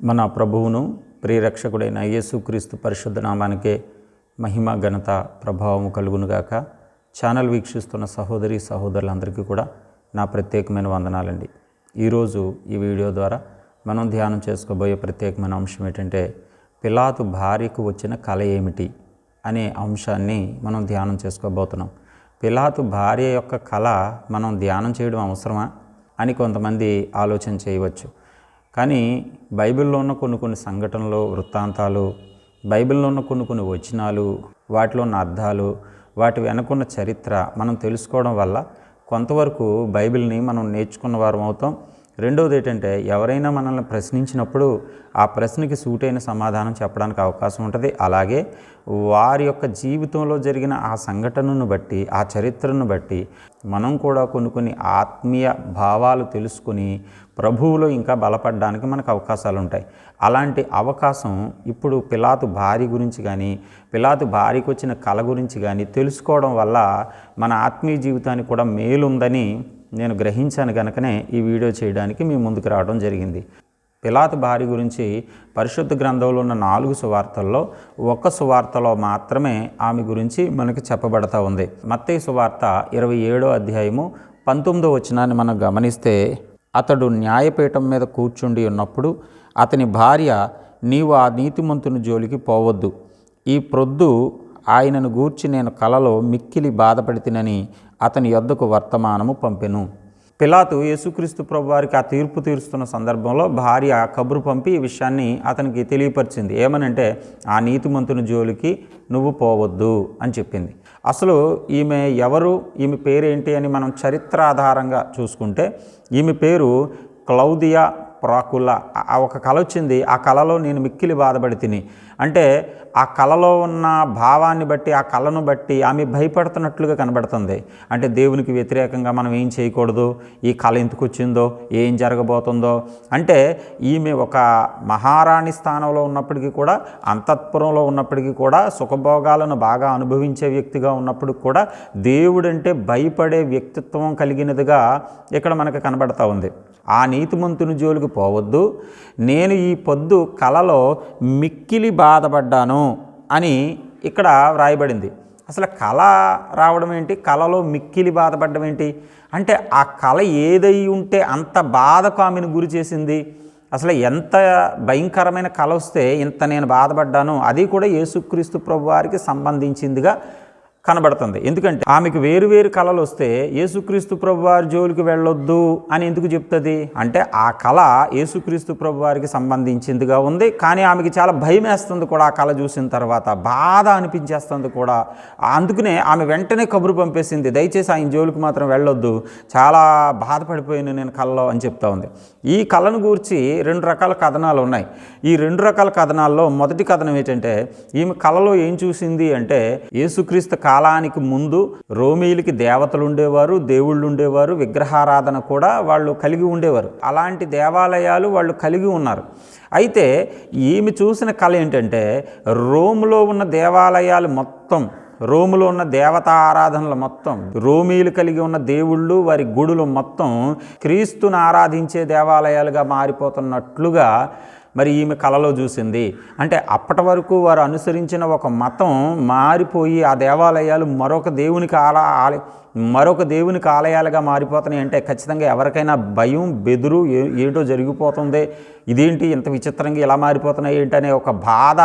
మన ప్రభువును ప్రియరక్షకుడైన యేసుక్రీస్తు పరిశుద్ధ నామానికే మహిమ ఘనత ప్రభావము కలుగునుగాక. ఛానల్ వీక్షిస్తున్న సహోదరి సహోదరులందరికీ కూడా నా ప్రత్యేకమైన వందనాలండి. ఈరోజు ఈ వీడియో ద్వారా మనం ధ్యానం చేసుకోబోయే ప్రత్యేకమైన అంశం ఏంటంటే పిలాతు భార్యకు వచ్చిన కళ ఏమిటి అనే అంశాన్ని మనం ధ్యానం చేసుకోబోతున్నాం. పిలాతు భార్య యొక్క కళ మనం ధ్యానం చేయడం అవసరమా అని కొంతమంది ఆలోచన చేయవచ్చు. కానీ బైబిల్లో ఉన్న కొన్ని కొన్ని సంఘటనలు వృత్తాంతాలు బైబిల్లో ఉన్న కొన్ని కొన్ని వచనాలు వాటిలో ఉన్న అర్థాలు వాటి వెనకున్న చరిత్ర మనం తెలుసుకోవడం వల్ల కొంతవరకు బైబిల్ని మనం నేర్చుకున్న వారం అవుతాం. రెండవది ఏంటంటే ఎవరైనా మనల్ని ప్రశ్నించినప్పుడు ఆ ప్రశ్నకి సూటైన సమాధానం చెప్పడానికి అవకాశం ఉంటుంది. అలాగే వారి యొక్క జీవితంలో జరిగిన ఆ సంఘటనను బట్టి ఆ చరిత్రను బట్టి మనం కూడా కొన్ని కొన్ని ఆత్మీయ భావాలు తెలుసుకుని ప్రభువులో ఇంకా బలపడడానికి మనకు అవకాశాలు ఉంటాయి అలాంటి అవకాశం ఇప్పుడు పిలాతు భార్య గురించి కానీ పిలాతు భార్యకు వచ్చిన కళ గురించి కానీ తెలుసుకోవడం వల్ల మన ఆత్మీయ జీవితానికి కూడా మేలుందని నేను గ్రహించాను కనుకనే ఈ వీడియో చేయడానికి మీ ముందుకు రావడం జరిగింది. పిలాతు భార్య గురించి పరిశుద్ధ గ్రంథంలో ఉన్న నాలుగు సువార్తల్లో ఒక్క సువార్తలో మాత్రమే ఆమె గురించి మనకి చెప్పబడతా ఉంది. మత్తయ్య సువార్త ఇరవై ఏడో అధ్యాయము పంతొమ్మిదో వచనాన్ని మనం గమనిస్తే అతడు న్యాయపీఠం మీద కూర్చుండి ఉన్నప్పుడు అతని భార్య నీవు ఆ నీతిమంతుని జోలికి పోవద్దు. ఈ ప్రొద్దు ఆయనను గూర్చి నేను కలలో మిక్కిలి బాధపడితినని అతని యొద్దకు వర్తమానము పంపెను. పిలాతు యేసుక్రీస్తు ప్రభు వారికి ఆ తీర్పు తీరుస్తున్న సందర్భంలో భార్య కబురు పంపి ఈ విషయాన్ని అతనికి తెలియపరిచింది. ఏమనంటే ఆ నీతిమంతుని జోలికి నువ్వు పోవద్దు అని చెప్పింది. అసలు ఈమె ఎవరు ఈమె పేరేంటి అని మనం చరిత్ర ఆధారంగా చూసుకుంటే ఈమె పేరు క్లౌదియా ప్రాకుల ఆ ఒక కళ వచ్చింది ఆ కళలో నేను మిక్కిలి బాధపడి తిని. అంటే ఆ కళలో ఉన్న భావాన్ని బట్టి ఆ కళను బట్టి ఆమె భయపడుతున్నట్లుగా కనబడుతుంది. అంటే దేవునికి వ్యతిరేకంగా మనం ఏం చేయకూడదు? ఈ కళ ఎందుకు వచ్చిందో? ఏం జరగబోతుందో? అంటే ఈమె ఒక మహారాణి స్థానంలో ఉన్నప్పటికీ కూడా అంతఃపురంలో ఉన్నప్పటికీ కూడా సుఖభోగాలను బాగా అనుభవించే వ్యక్తిగా ఉన్నప్పుడు కూడా దేవుడంటే భయపడే వ్యక్తిత్వం కలిగినదిగా ఇక్కడ మనకు కనబడతా ఉంది. ఆ నీతిమంతుని జోలికి పోవద్దు. నేను ఈ పొద్దు కలలో మిక్కిలి బాధపడ్డాను అని ఇక్కడ వ్రాయబడింది. అసలు కళ రావడం ఏంటి? కళలో మిక్కిలి బాధపడడం ఏంటి? అంటే ఆ కళ ఏదై ఉంటే అంత బాధకు ఆమెను గురి చేసింది. అసలు ఎంత భయంకరమైన కళ వస్తే ఇంత నేను బాధపడ్డాను. అది కూడా యేసుక్రీస్తు ప్రభు వారికి సంబంధించిందిగా కనబడుతుంది. ఎందుకంటే ఆమెకు వేరు వేరు కళలు వస్తే యేసుక్రీస్తు ప్రభు వారి జోలికి వెళ్ళొద్దు అని ఎందుకు చెప్తుంది? అంటే ఆ కళ యేసుక్రీస్తు ప్రభు వారికి సంబంధించిందిగా ఉంది. కానీ ఆమెకి చాలా భయం వేస్తుంది కూడా ఆ కళ చూసిన తర్వాత బాధ అనిపించేస్తుంది కూడా. అందుకనే ఆమె వెంటనే కబురు పంపేసింది దయచేసి ఆయన జోలికి మాత్రం వెళ్ళొద్దు. చాలా బాధపడిపోయాను నేను కళలో అని చెప్తా ఉంది. ఈ కళను గూర్చి రెండు రకాల కథనాలు ఉన్నాయి. ఈ రెండు రకాల కథనాల్లో మొదటి కథనం ఏంటంటే ఈమె కళలో ఏం చూసింది అంటే యేసుక్రీస్తు కాలానికి ముందు రోమీలకి దేవతలు ఉండేవారు దేవుళ్ళు ఉండేవారు విగ్రహారాధన కూడా వాళ్ళు కలిగి ఉండేవారు. అలాంటి దేవాలయాలు వాళ్ళు కలిగి ఉన్నారు. అయితే ఈమె చూసిన కళ ఏంటంటే రోములో ఉన్న దేవాలయాలు మొత్తం రోములో ఉన్న దేవతా ఆరాధనలు మొత్తం రోమీలు కలిగి ఉన్న దేవుళ్ళు వారి గుడులు మొత్తం క్రీస్తును ఆరాధించే దేవాలయాలుగా మారిపోతున్నట్లుగా మరి ఈమె కళలో చూసింది. అంటే అప్పటి వరకు వారు అనుసరించిన ఒక మతం మారిపోయి ఆ దేవాలయాలు మరొక దేవునికి ఆల ఆలయ మరొక దేవునికి ఆలయాలుగా మారిపోతున్నాయి అంటే ఖచ్చితంగా ఎవరికైనా భయం బెదురు ఏటో జరిగిపోతుంది. ఇదేంటి ఇంత విచిత్రంగా ఇలా మారిపోతున్నాయి ఏంటి అనే ఒక బాధ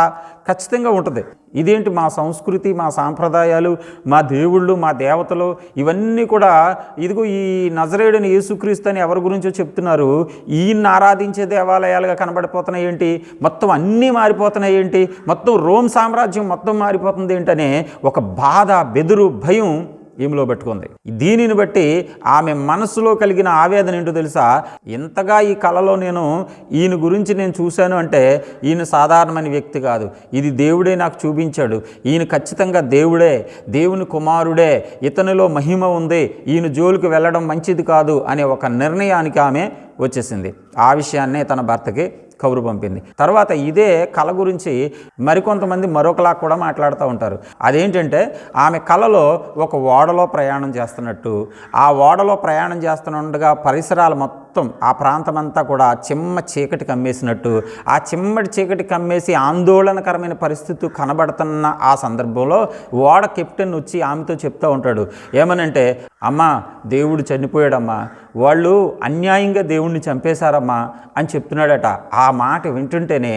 ఖచ్చితంగా ఉంటుంది. ఇదేంటి మా సంస్కృతి మా సాంప్రదాయాలు మా దేవుళ్ళు మా దేవతలు ఇవన్నీ కూడా ఇదిగో ఈ నజరేయుడిని యేసుక్రీస్తు అని ఎవరి గురించో చెప్తున్నారు. ఈయన్ని ఆరాధించే దేవాలయాలుగా కనబడిపోతున్నాయి ఏంటి? మొత్తం అన్నీ మారిపోతున్నాయి ఏంటి? మొత్తం రోమ్ సామ్రాజ్యం మొత్తం మారిపోతుంది ఏంటనే ఒక బాధ బెదురు భయం ఈమెలో పెట్టుకుంది. దీనిని బట్టి ఆమె మనసులో కలిగిన ఆవేదన ఏంటో తెలుసా? ఇంతగా ఈ కళలో నేను ఈయన గురించి నేను చూశాను అంటే ఈయన సాధారణమైన వ్యక్తి కాదు. ఇది దేవుడే నాకు చూపించాడు. ఈయన ఖచ్చితంగా దేవుడే దేవుని కుమారుడే ఇతనిలో మహిమ ఉంది ఈయన జోలికి వెళ్ళడం మంచిది కాదు అనే ఒక నిర్ణయానికి ఆమె వచ్చేసింది. ఆ విషయాన్నే తన భర్తకి కబురు పంపింది. తర్వాత ఇదే కళ గురించి మరికొంతమంది మరొకలా కూడా మాట్లాడుతూ ఉంటారు. అదేంటంటే ఆమె కళలో ఒక ఓడలో ప్రయాణం చేస్తున్నట్టు ఆ ఓడలో ప్రయాణం చేస్తుండగా పరిసరాలు మొత్తం ఆ ప్రాంతం అంతా కూడా చిమ్మ చీకటి కమ్మేసినట్టు ఆ చిమ్మటి చీకటి కమ్మేసి ఆందోళనకరమైన పరిస్థితి కనబడుతున్న ఆ సందర్భంలో ఓడ కెప్టెన్ వచ్చి ఆమెతో చెప్తూ ఉంటాడు. ఏమనంటే అమ్మా దేవుడు చనిపోయాడమ్మా. వాళ్ళు అన్యాయంగా దేవుణ్ణి చంపేశారమ్మా అని చెప్తున్నాడట. ఆ ఆ మాట వింటుంటేనే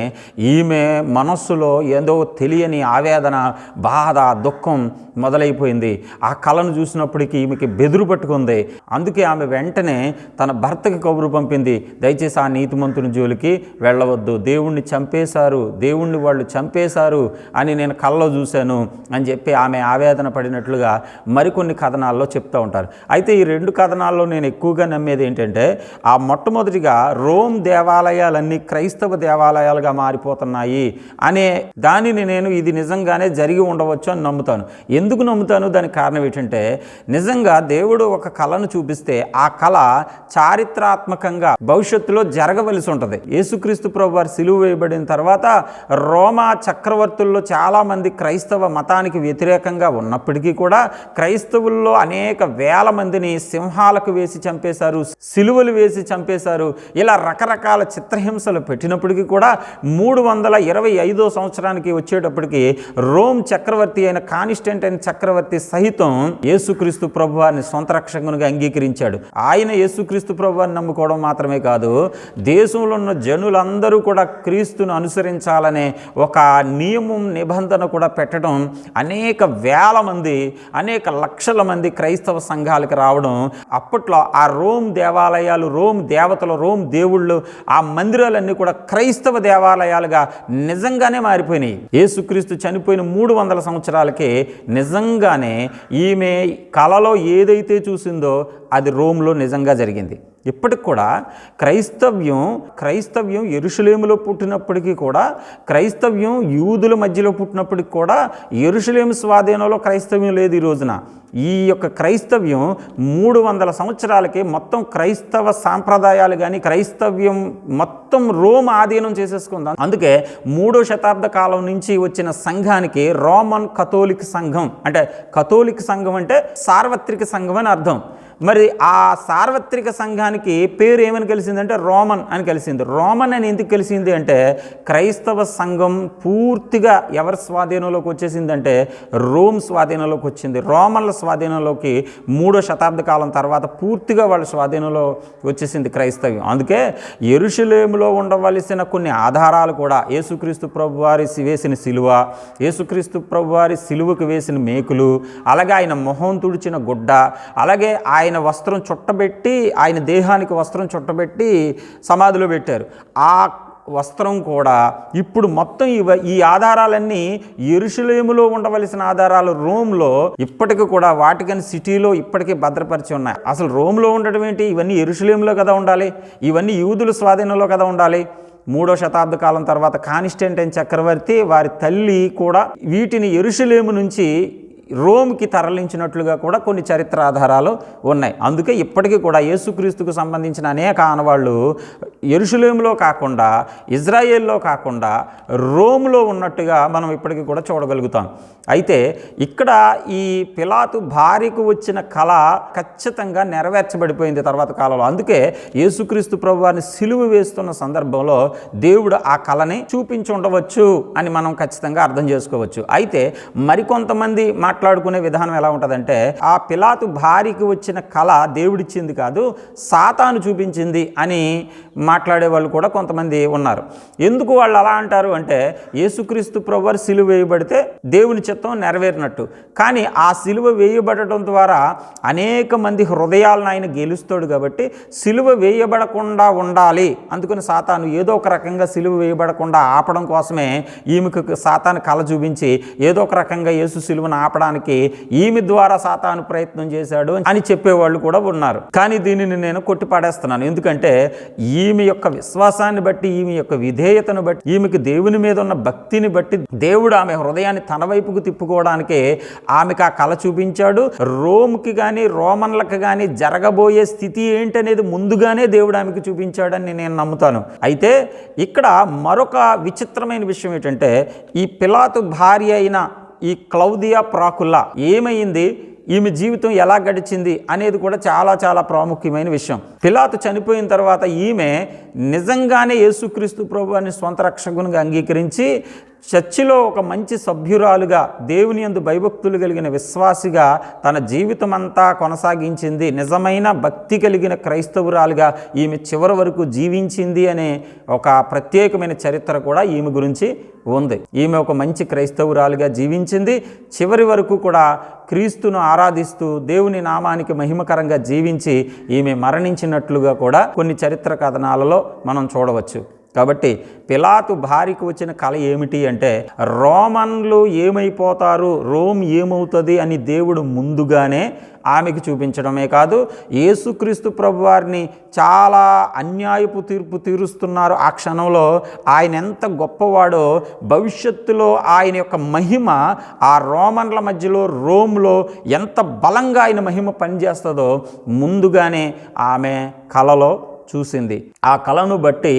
ఈమె మనస్సులో ఏదో తెలియని ఆవేదన బాధ దుఃఖం మొదలైపోయింది. ఆ కళను చూసినప్పటికీ ఈమెకి బెదురు పట్టుకుంది. అందుకే ఆమె వెంటనే తన భర్తకి కబురు పంపింది. దయచేసి ఆ నీతిమంతుని జోలికి వెళ్ళవద్దు. దేవుణ్ణి చంపేశారు. దేవుణ్ణి వాళ్ళు చంపేశారు అని నేను కళ్ళలో చూశాను అని చెప్పి ఆమె ఆవేదన పడినట్లుగా మరికొన్ని కథనాల్లో చెప్తూ ఉంటారు. అయితే ఈ రెండు కథనాల్లో నేను ఎక్కువగా నమ్మేది ఏంటంటే ఆ మొట్టమొదటిగా రోమ్ దేవాలయాలన్నీ క్రైస్తవ దేవాలయాలుగా మారిపోతున్నాయి అనే దానిని నేను ఇది నిజంగానే జరిగి ఉండవచ్చు అని నమ్ముతాను. ఎందుకు నమ్ముతాను? దానికి కారణం ఏంటంటే నిజంగా దేవుడు ఒక కళను చూపిస్తే ఆ కళ చారిత్రాత్మకంగా భవిష్యత్తులో జరగవలసి ఉంటుంది. యేసుక్రీస్తు ప్రభు వారు సిలువ వేయబడిన తర్వాత రోమా చక్రవర్తుల్లో చాలామంది క్రైస్తవ మతానికి వ్యతిరేకంగా ఉన్నప్పటికీ కూడా క్రైస్తవుల్లో అనేక వేల మందిని సింహాలకు వేసి చంపేశారు సిలువలు వేసి చంపేశారు. ఇలా రకరకాల చిత్రహింసలు పెట్టినప్పటికీ కూడా మూడు వందల ఇరవై ఐదో సంవత్సరానికి వచ్చేటప్పటికి రోమ్ చక్రవర్తి అయిన కానిస్టెంటైన్ చక్రవర్తి సహితం యేసుక్రీస్తు ప్రభువారిని సొంత రక్షకునిగా అంగీకరించాడు. ఆయన యేసుక్రీస్తు ప్రభువారిని నమ్ముకోవడం మాత్రమే కాదు దేశంలో ఉన్న జనులందరూ కూడా క్రీస్తును అనుసరించాలనే ఒక నియమం నిబంధన కూడా పెట్టడం అనేక వేల మంది అనేక లక్షల మంది క్రైస్తవ సంఘాలకు రావడం అప్పట్లో ఆ రోమ్ దేవాలయాలు రోమ్ దేవతలు రోమ్ దేవుళ్ళు ఆ మందిరాలన్నీ కూడా క్రైస్తవ దేవాలయాలుగా నిజంగానే మారిపోయినాయి. యేసుక్రీస్తు చనిపోయిన మూడు వందల సంవత్సరాలకే నిజంగానే ఈమె కళలో ఏదైతే చూసిందో అది రోమ్లో నిజంగా జరిగింది. ఇప్పటికి కూడా క్రైస్తవ్యం క్రైస్తవ్యం ఎరుషులేములో పుట్టినప్పటికీ కూడా క్రైస్తవ్యం యూదుల మధ్యలో పుట్టినప్పటికి కూడా ఎరుషులేము స్వాధీనంలో క్రైస్తవ్యం లేదు ఈ రోజున. ఈ యొక్క క్రైస్తవ్యం మూడు వందల సంవత్సరాలకి మొత్తం క్రైస్తవ సాంప్రదాయాలు కానీ క్రైస్తవ్యం మొత్తం రోమ్ ఆధీనం చేసేసుకుందాం. అందుకే మూడో శతాబ్ద కాలం నుంచి వచ్చిన సంఘానికి రోమన్ కథోలిక్ సంఘం. అంటే కథోలిక్ సంఘం అంటే సార్వత్రిక సంఘం అని అర్థం. మరి ఆ సార్వత్రిక సంఘానికి పేరు ఏమని కలిసిందంటే రోమన్ అని కలిసింది. రోమన్ అని ఎందుకు కలిసింది అంటే క్రైస్తవ సంఘం పూర్తిగా ఎవరి స్వాధీనంలోకి వచ్చేసిందంటే రోమ్ స్వాధీనంలోకి వచ్చింది. రోమన్ల స్వాధీనంలోకి మూడో శతాబ్ద కాలం తర్వాత పూర్తిగా వాళ్ళ స్వాధీనంలో వచ్చేసింది క్రైస్తవ్యం. అందుకే ఎరుషులేములో ఉండవలసిన కొన్ని ఆధారాలు కూడా యేసుక్రీస్తు ప్రభు వారి వేసిన సిలువ యేసుక్రీస్తు ప్రభు వారి సిలువకు వేసిన మేకులు అలాగే ఆయన మొహం తుడిచిన గుడ్డ అలాగే ఆయన ఆయన వస్త్రం చుట్టబెట్టి ఆయన దేహానికి వస్త్రం చుట్టబెట్టి సమాధిలో పెట్టారు. ఆ వస్త్రం కూడా ఇప్పుడు మొత్తం ఇవ ఈ ఆధారాలన్నీ ఎరుషులేములో ఉండవలసిన ఆధారాలు రోమ్లో ఇప్పటికి కూడా వాటికన్ సిటీలో ఇప్పటికీ భద్రపరిచి ఉన్నాయి. అసలు రోమ్లో ఉండటం ఏంటి? ఇవన్నీ ఎరుషులేములో కదా ఉండాలి. ఇవన్నీ యూదుల స్వాధీనంలో కదా ఉండాలి. మూడో శతాబ్ద కాలం తర్వాత కానిస్టెంటైన్ చక్రవర్తి వారి తల్లి కూడా వీటిని ఎరుషులేము నుంచి రోమ్కి తరలించినట్లుగా కూడా కొన్ని చరిత్ర ఆధారాలు ఉన్నాయి. అందుకే ఇప్పటికీ కూడా యేసుక్రీస్తుకు సంబంధించిన అనేక ఆనవాళ్ళు ఎరుషులేంలో కాకుండా ఇజ్రాయేల్లో కాకుండా రోమ్లో ఉన్నట్టుగా మనం ఇప్పటికీ కూడా చూడగలుగుతాం. అయితే ఇక్కడ ఈ పిలాతు భార్యకు వచ్చిన కళ ఖచ్చితంగా నెరవేర్చబడిపోయింది తర్వాత కాలంలో. అందుకే యేసుక్రీస్తు ప్రభువాన్ని సిలువ వేస్తున్న సందర్భంలో దేవుడు ఆ కళని చూపించి ఉండవచ్చు అని మనం ఖచ్చితంగా అర్థం చేసుకోవచ్చు. అయితే మరికొంతమంది మాట్లాడుకునే విధానం ఎలా ఉంటుందంటే ఆ పిలాతు భార్యకి వచ్చిన కళ దేవుడిచ్చింది కాదు సాతాను చూపించింది అని మాట్లాడే వాళ్ళు కూడా కొంతమంది ఉన్నారు. ఎందుకు వాళ్ళు అలా అంటారు అంటే యేసుక్రీస్తు ప్రభువారు సిలువ వేయబడితే దేవుని చిత్తం నెరవేరినట్టు. కానీ ఆ సిలువ వేయబడటం ద్వారా అనేక మంది హృదయాలను ఆయన గెలుస్తాడు కాబట్టి సిలువ వేయబడకుండా ఉండాలి. అందుకని సాతాను ఏదో ఒక రకంగా సిలువ వేయబడకుండా ఆపడం కోసమే ఈమెకు సాతాను కళ చూపించి ఏదో ఒక రకంగా యేసు సిలువను ఆపడానికి చంపడానికి ఈమె ద్వారా సాతాను ప్రయత్నం చేశాడు అని చెప్పేవాళ్ళు కూడా ఉన్నారు. కానీ దీనిని నేను కొట్టిపడేస్తున్నాను. ఎందుకంటే ఈమె యొక్క విశ్వాసాన్ని బట్టి ఈమె యొక్క విధేయతను బట్టి ఈమెకి దేవుని మీద ఉన్న భక్తిని బట్టి దేవుడు ఆమె హృదయాన్ని తన వైపుకు తిప్పుకోవడానికి ఆమెకు ఆ కళ చూపించాడు. రోమ్కి కానీ రోమన్లకు కానీ జరగబోయే స్థితి ఏంటనేది ముందుగానే దేవుడు ఆమెకు చూపించాడని నేను నమ్ముతాను. అయితే ఇక్కడ మరొక విచిత్రమైన విషయం ఏంటంటే ఈ పిలాతు భార్య అయిన ఈ క్లౌదియా ప్రాకుల్లా. ఏమైంది? ఈమె జీవితం ఎలా గడిచింది అనేది కూడా చాలా చాలా ప్రాముఖ్యమైన విషయం. పిలాతు చనిపోయిన తర్వాత ఈమె నిజంగానే యేసుక్రీస్తు ప్రభువాన్ని స్వంత రక్షకునిగా అంగీకరించి చర్చిలో ఒక మంచి సభ్యురాలుగా దేవుని యందు భయభక్తులు కలిగిన విశ్వాసిగా తన జీవితం అంతా కొనసాగించింది. నిజమైన భక్తి కలిగిన క్రైస్తవురాలుగా ఈమె చివరి వరకు జీవించింది అనే ఒక ప్రత్యేకమైన చరిత్ర కూడా ఈమె గురించి ఉంది. ఈమె ఒక మంచి క్రైస్తవురాలుగా జీవించింది. చివరి వరకు కూడా క్రీస్తును ఆరాధిస్తూ దేవుని నామానికి మహిమకరంగా జీవించి ఈమె మరణించినట్లుగా కూడా కొన్ని చరిత్ర కథనాలలో మనం చూడవచ్చు. కాబట్టి పిలాతు భార్యకు వచ్చిన కళ ఏమిటి అంటే రోమన్లు ఏమైపోతారు? రోమ్ ఏమవుతుంది? అని దేవుడు ముందుగానే ఆమెకు చూపించడమే కాదు యేసుక్రీస్తు ప్రభువారిని చాలా అన్యాయపు తీర్పు తీరుస్తున్నారు. ఆ క్షణంలో ఆయన ఎంత గొప్పవాడో భవిష్యత్తులో ఆయన యొక్క మహిమ ఆ రోమన్ల మధ్యలో రోమ్లో ఎంత బలంగా ఆయన మహిమ పనిచేస్తుందో ముందుగానే ఆమె కలలో చూసింది. ఆ కళను బట్టి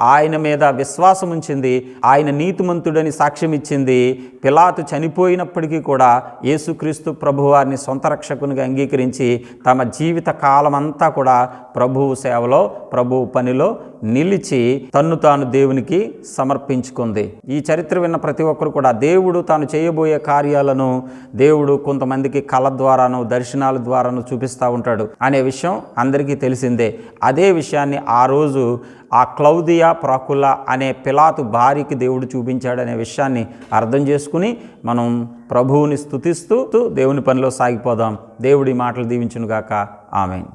ఆయన మీద విశ్వాసం ఉంచింది ఆయన నీతిమంతుడని సాక్ష్యం ఇచ్చింది. పిలాతు చనిపోయినప్పటికీ కూడా యేసుక్రీస్తు ప్రభువారిని సొంత రక్షకునిగా అంగీకరించి తమ జీవిత కాలమంతా కూడా ప్రభువు సేవలో ప్రభువు పనిలో నిలిచి తన్ను తాను దేవునికి సమర్పించుకుంది. ఈ చరిత్ర విన్న ప్రతి ఒక్కరు కూడా దేవుడు తాను చేయబోయే కార్యాలను దేవుడు కొంతమందికి కళ ద్వారాను దర్శనాల ద్వారాను చూపిస్తూ ఉంటాడు. అనే విషయం అందరికీ తెలిసిందే. అదే విషయాన్ని ఆ రోజు ఆ క్లౌదియా ప్రాకుల అనే పిలాతు భార్యకి దేవుడు చూపించాడనే విషయాన్ని అర్థం చేసుకుని మనం ప్రభువుని స్తుతిస్తూ దేవుని పనిలో సాగిపోదాం. దేవుడి మాటలు దీవించునుగాక. ఆమె